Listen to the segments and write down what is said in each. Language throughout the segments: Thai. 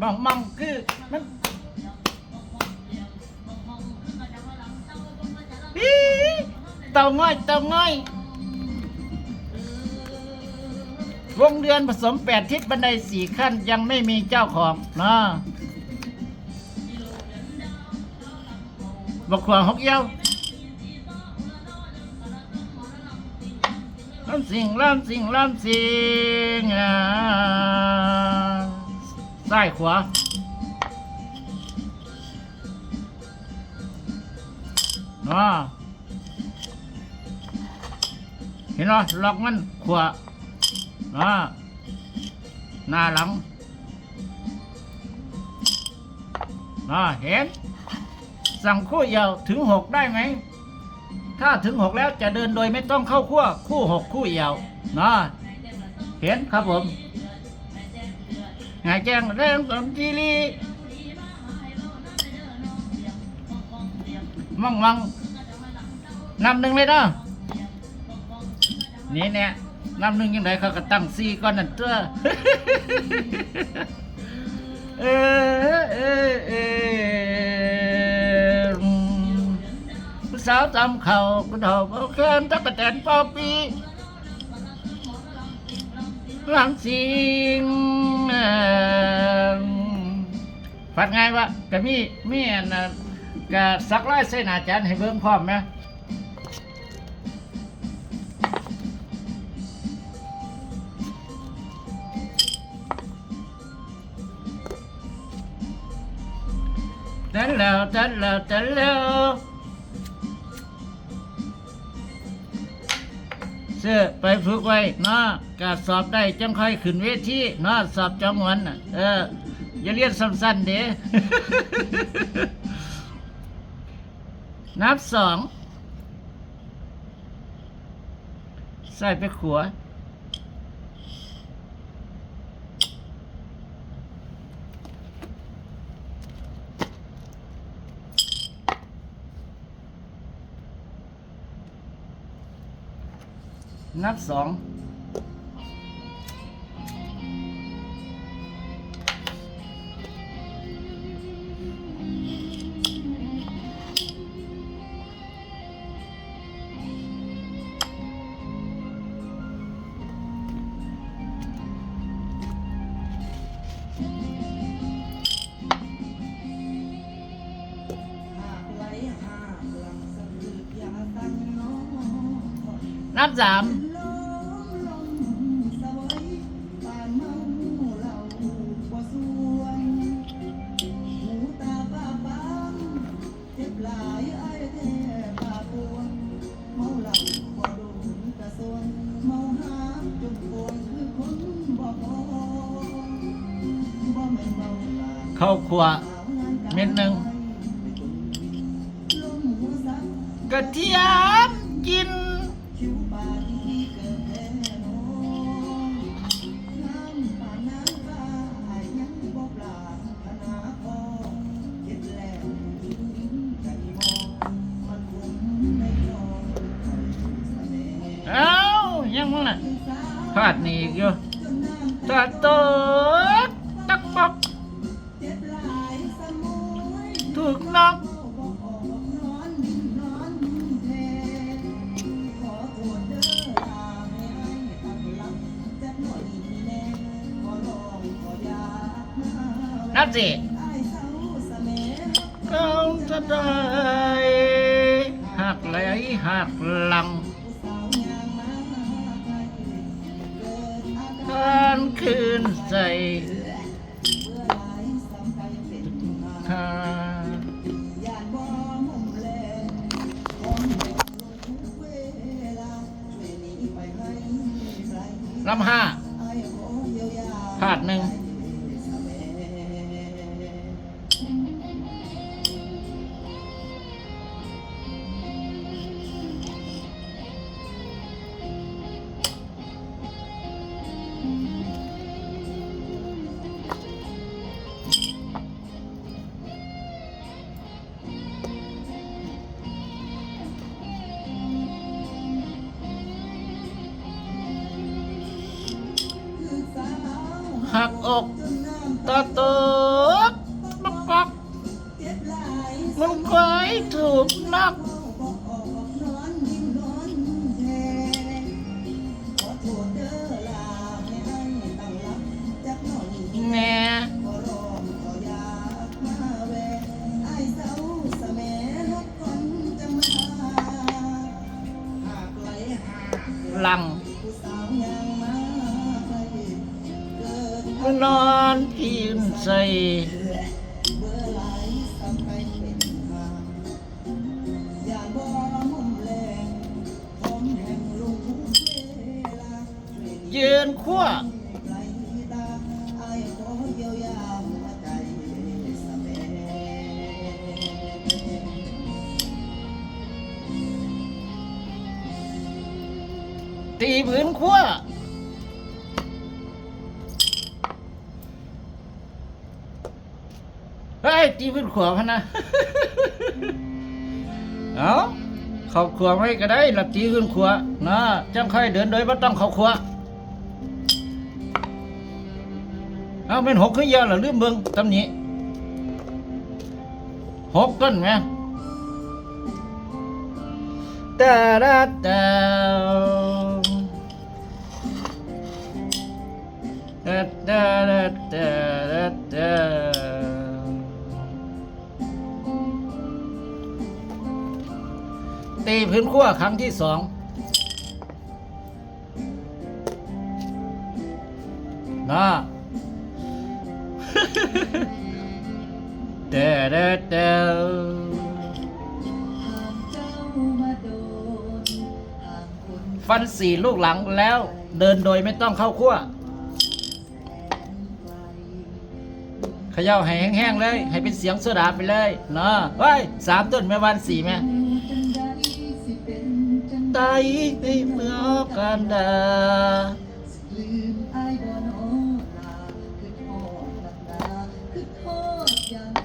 มองมองคือมันอี๋เตาง่อยเต่าง่อยวงเดือนผสมแปดทิศบันไดสี่ขั้นยังไม่มีเจ้าของนะบกขวางหกเย้าล้ำสิงล้ำสิงล้ำสิงอ่า ซ้ายขวานะเห็นไหมล็อกมันขวาอ่าหน้าหลังอ่าเห็น สั่งคู่ยาวถึงหกได้ไหม ถ้าถึงหกแล้วจะเดินโดยไม่ต้องเข้าขั้วคู่หกคู่ยาวนะเห็นครับผม งายแจ้งเรื่องสมจีรีมั่งมั่งนำหนึ่งเลยเนาะนี่เนี่ยน้ำหนึ่งยังไงเขาก็ตั้งซีก่อนนั่นตัวเออเออเอออืมผู้สาวจำเขากระดอกเอาแขนตักะแตนปอปีหลังสิง ฟัดไงวะกะมีมีอันกะสักร้อยเส้นอาจารย์ให้เบิ่งพร้อมไหมตันแล้วตันแล้วตันแล้ว ซื้อไปฝึกไว้เนาะกาสอบได้จังค่อยขึ้นเวทีเนาะสอบจังหวันเอออย่าเรียนสั้นๆเด้นับสองใส่ไปขัว นับสองนับสาม ข้าครัวเม็ดหนึ่งกระเทียมกิน พลาดนี่อีกอยู่ตัดตัวตักปอกถูกนอกนับสิเขาจะได้หักไหลหักหลัง คืนใส่ทาลำห้าพาดหนึ่งักอกตาตกปักปักมันเคยถูกนัก ใส่ยืนขั้วตีพื้นขั้ว เฮ้ยตีพื้นขวาพะนะเอาเขาขวาไม่ก็ได้ละตีพื้นขวานะจังค่อยเดินโดยไม่ต้องเขาขวาเอาเป็นหกขึ้นยอะเหรอลืมเบิ่งตำหนี้หกต้นไหมตาดาตาตาตาตาตา ตาตีพื้นขั้วครั้งที่สองนะเดเดเดฟันสี่ลูกหลังแล้วเดินโดยไม่ต้องเข้าขั้วเขย่าให้แห้งๆเลย ให้เป็นเสียงโซดาไปเลยเนาะเฮ้ยสามต้นแม่วันสี่แม่ ไตในเมื่อกันดาลืมอายบ่โนลาคือทอดลับตาคือทอดอย่างเ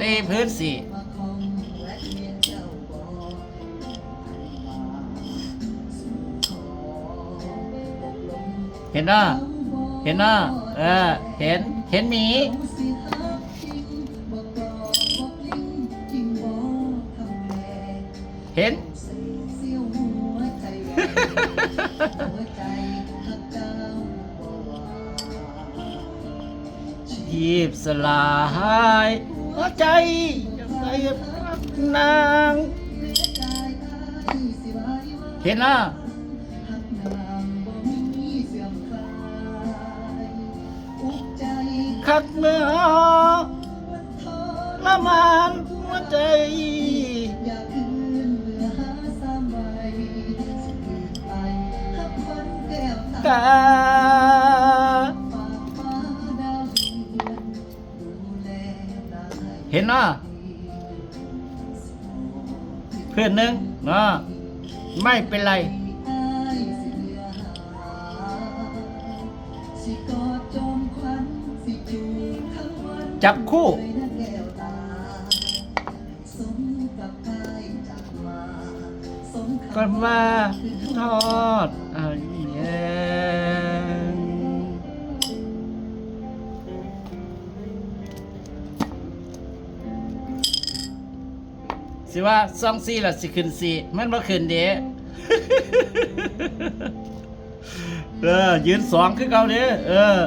ตีพื้นสี่มาคองและเมียนเจ้าบ่อันมาสู่ขอตกลงเห็นหน้าเห็นหน้าเออ เห็น เห็นหมี เห็นเสียวหัวใจไว้หัวใจหักเจ้าบ่ว่าชีพสลายหัวใจยังไงรักนาง เห็นหน้าคักเนื้อละมานหัวใจ กาเห็นหน้าเพื่อนหนึ่งเนาะไม่เป็นไรจับคู่ ก่อนว่าทอดอันแย สิว่าซองซีล่ะสิขึ้นซีมันบ่ขึ้นเด้เออยืนสองคือเก่าเด้เออ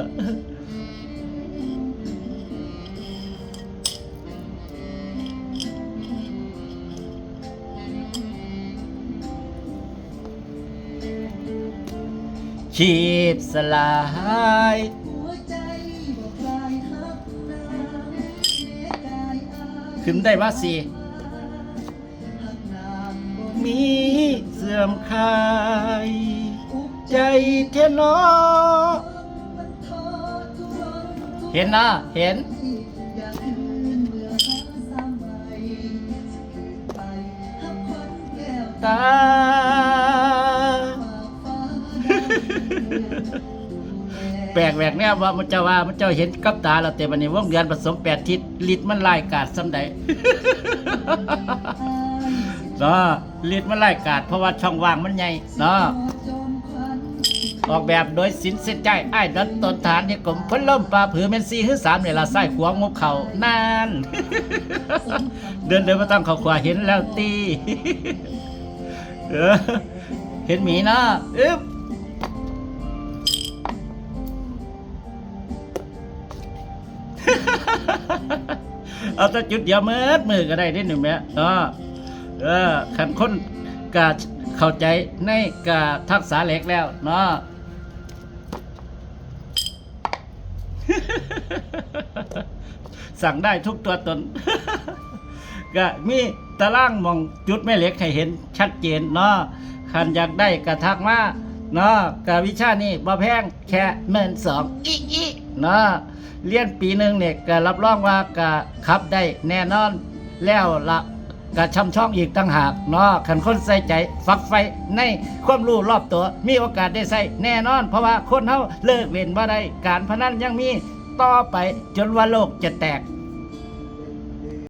ชีพสลายขึ้นได้ว่าสี่ มีเสื่อมคาย ใจเทนอเห็นนะเห็น ตา แปลกแหวกเนี่ยว่ามันจะว่ามันจ้าเห็นกับตาแล้วแต่วันนี้วงเดือนผสมแปดทิศลิดมันไล่กาดซ้ำใด เนาะลิดมันไล่กาดเพราะว่าช่องว่างมันใหญ่เนาะออกแบบโดยสินเสนใจไอ้ดันต้นฐานที่กลมพ้นล่มปลาผือเป็นสี่หรือสามเนี่ยละไส้ขวางงบเขานานเดินเดินมาตั้งเขาขวาเห็นแล้วตีเออเห็นหมีนะอึ๊บเอาแต่จุดเดียวมืดมือก็ได้นิดหนึ่งแม่เออ เออขันคนกาเข้าใจในกาทักษะเหล็กแล้วเนาะสั่งได้ทุกตัวตน ก็มีตารางมองจุดแม่เหล็กให้เห็นชัดเจนเนาะขันอยากได้กระทักมาเนาะกวิชานี่บ่แพงแค่เมื่นสองอีอีเนาะเรียนปีหนึ่งเนี่ยก็รับรองว่ากะขับได้แน่นอนแล้วละ กะช่ำช่องอีกตั้งหากเนาะขันคนใส่ใจฝักไฟในความรู้รอบตัว มีโอกาสได้ใส่แน่นอน เพราะว่าคนเฮาเลิกเล่นบ่ได้การพนันยังมีต่อไปจนว่าโลกจะแตก